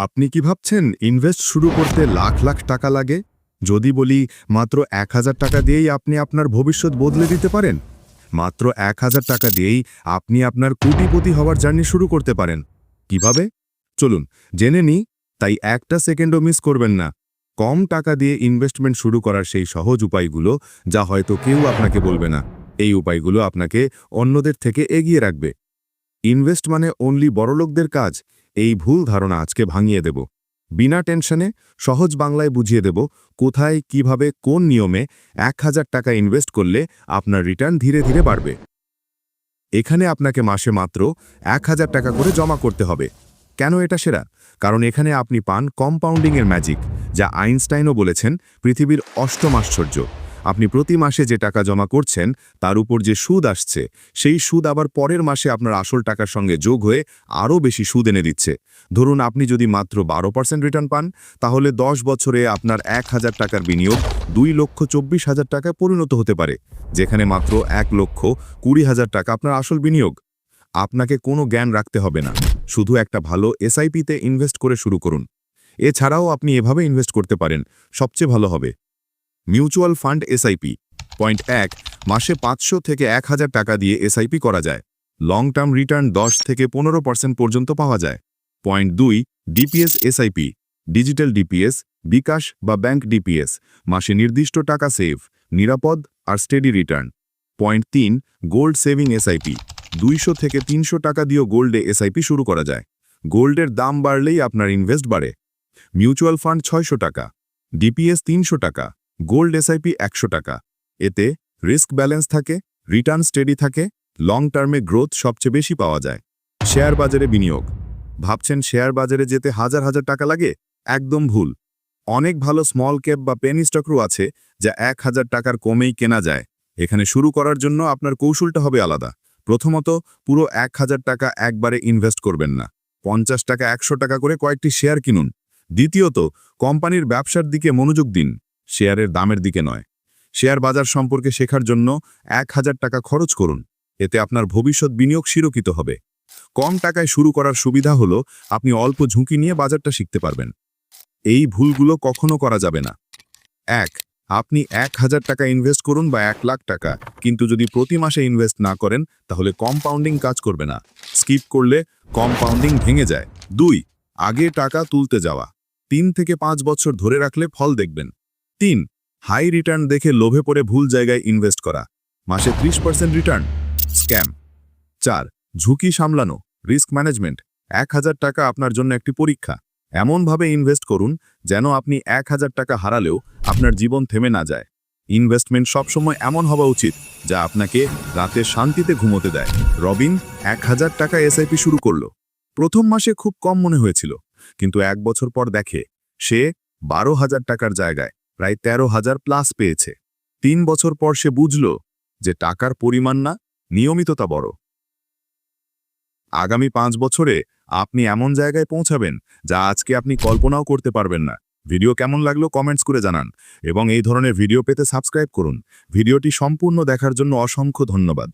আপনি কি ভাবছেন ইনভেস্ট শুরু করতে লাখ লাখ টাকা লাগে? যদি বলি, মাত্র এক হাজার টাকা দিয়েই আপনি আপনার ভবিষ্যৎ বদলে দিতে পারেন। মাত্র এক হাজার টাকা দিয়েই আপনি আপনার কোটিপতি হওয়ার জার্নি শুরু করতে পারেন। কীভাবে? চলুন, জেনে নিই, তাই একটা সেকেন্ডও মিস করবেন না। কম টাকা দিয়ে ইনভেস্টমেন্ট শুরু করার সেই সহজ উপায়গুলো যা হয়তো কেউ আপনাকে বলবে না। এই উপায়গুলো আপনাকে অন্যদের থেকে এগিয়ে রাখবে। ইনভেস্ট মানে অনলি বড়লোকদের কাজ, এই ভুল ধারণা আজকে ভাঙিয়ে দেব। বিনা টেনশনে, সহজ বাংলায় বুঝিয়ে দেব কোথায়, কীভাবে, কোন নিয়মে এক হাজার টাকা ইনভেস্ট করলে আপনার রিটার্ন ধীরে ধীরে বাড়বে। এখানে আপনাকে মাসে মাত্র এক হাজার টাকা করে জমা করতে হবে। কেন এটা সেরা? কারণ এখানে আপনি পান কম্পাউন্ডিংয়ের ম্যাজিক, যা আইনস্টাইনও বলেছেন পৃথিবীর অষ্টম আশ্চর্য। আপনি প্রতি মাসে যে টাকা জমা করছেন, তার উপর যে সুদ আসছে, সেই সুদ আবার পরের মাসে আপনার আসল টাকার সঙ্গে যোগ হয়ে আরও বেশি সুদ এনে দিচ্ছে। ধরুন আপনি যদি মাত্র বারো পার্সেন্ট রিটার্ন পান, তাহলে দশ বছরে আপনার এক হাজার টাকার বিনিয়োগ দুই লক্ষ চব্বিশ হাজার টাকায় পরিণত হতে পারে, যেখানে মাত্র এক লক্ষ কুড়ি হাজার টাকা আপনার আসল বিনিয়োগ। আপনাকে কোনো জ্ঞান রাখতে হবে না, শুধু একটা ভালো এসআইপিতে ইনভেস্ট করে শুরু করুন। এছাড়াও আপনি এভাবে ইনভেস্ট করতে পারেন, সবচেয়ে ভালো হবে। Mutual fund SIP. পয়েন্ট এক, মাসে পাঁচশো থেকে এক হাজার টাকা দিয়ে এসআইপি করা যায়। লং টার্ম রিটার্ন দশ থেকে পনেরো পার্সেন্ট পর্যন্ত পাওয়া যায়। পয়েন্ট দুই, DPS SIP. Digital DPS, bKash বা ব্যাংক ডিপিএস, মাসে নির্দিষ্ট টাকা সেভ, নিরাপদ আর স্টেডি রিটার্ন। পয়েন্ট তিন, গোল্ড সেভিং এসআইপি। দুইশো থেকে তিনশো টাকা দিয়েও গোল্ডে এসআইপি শুরু করা যায়। গোল্ডের দাম বাড়লেই আপনার ইনভেস্ট বাড়ে। মিউচুয়াল ফান্ড ছয়শো টাকা। ডিপিএস তিনশো টাকা। গোল্ড এসআইপি একশো টাকা। এতে রিস্ক ব্যালেন্স থাকে, রিটার্ন স্টেডি থাকে, লং টার্মে গ্রোথ সবচেয়ে বেশি পাওয়া যায়। শেয়ার বাজারে বিনিয়োগ। ভাবছেন শেয়ার বাজারে যেতে হাজার হাজার টাকা লাগে? একদম ভুল। অনেক ভালো স্মল ক্যাপ বা পেনি স্টকরও আছে, যা এক হাজার টাকার কমেই কেনা যায়। এখানে শুরু করার জন্য আপনার কৌশলটা হবে আলাদা। প্রথমত, পুরো এক হাজার টাকা একবারে ইনভেস্ট করবেন না। পঞ্চাশ টাকা একশো টাকা করে কয়েকটি শেয়ার কিনুন। দ্বিতীয়ত, কোম্পানির ব্যবসার দিকে মনোযোগ দিন। শেয়ারের দামের দিকে নয়। শেয়ার বাজার সম্পর্কে শেখার জন্য এক হাজার টাকা খরচ করুন। এতে আপনার ভবিষ্যৎ বিনিয়োগ সুরক্ষিত হবে। কম টাকায় শুরু করার সুবিধা হলো আপনি অল্প ঝুঁকি নিয়ে বাজারটা শিখতে পারবেন। এই ভুলগুলো কখনো করা যাবে না। এক, আপনি এক হাজার টাকা ইনভেস্ট করুন বা এক লাখ টাকা, কিন্তু যদি প্রতি মাসে ইনভেস্ট না করেন, তাহলে কম্পাউন্ডিং কাজ করবে না। স্কিপ করলে কম্পাউন্ডিং ভেঙে যায়। দুই, আগে টাকা তুলতে যাওয়া। তিন থেকে পাঁচ বছর ধরে রাখলে ফল দেখবেন। তিন হাই রিটার্ন দেখে লোভে পড়ে ভুল জায়গায় ইনভেস্ট করা। মাসে ত্রিশ পার্সেন্ট রিটার্ন স্ক্যাম চার, ঝুঁকি সামলানো রিস্ক ম্যানেজমেন্ট এক হাজার টাকা আপনার জন্য একটি পরীক্ষা। এমনভাবে ইনভেস্ট করুন যেন আপনি এক হাজার টাকা হারালেও আপনার জীবন থেমে না যায়। ইনভেস্টমেন্ট সবসময় এমন হওয়া উচিত যা আপনাকে রাতে শান্তিতে ঘুমোতে দেয়। রবিন, এক হাজার টাকা এসআইপি শুরু করল। প্রথম মাসে খুব কম মনে হয়েছিল, কিন্তু এক বছর পর দেখে সে বারো হাজার টাকার জায়গায়। প্রায় তেরো হাজার প্লাস পেয়েছে। তিন বছর পর সে বুঝল যে টাকার পরিমাণ না, নিয়মিততা বড়। আগামী পাঁচ বছরে আপনি এমন জায়গায় পৌঁছাবেন যা আজকে আপনি কল্পনাও করতে পারবেন না। ভিডিও কেমন লাগল কমেন্টস করে জানান এবং এই ধরনের ভিডিও পেতে সাবস্ক্রাইব করুন। ভিডিওটি সম্পূর্ণ দেখার জন্য অসংখ্য ধন্যবাদ।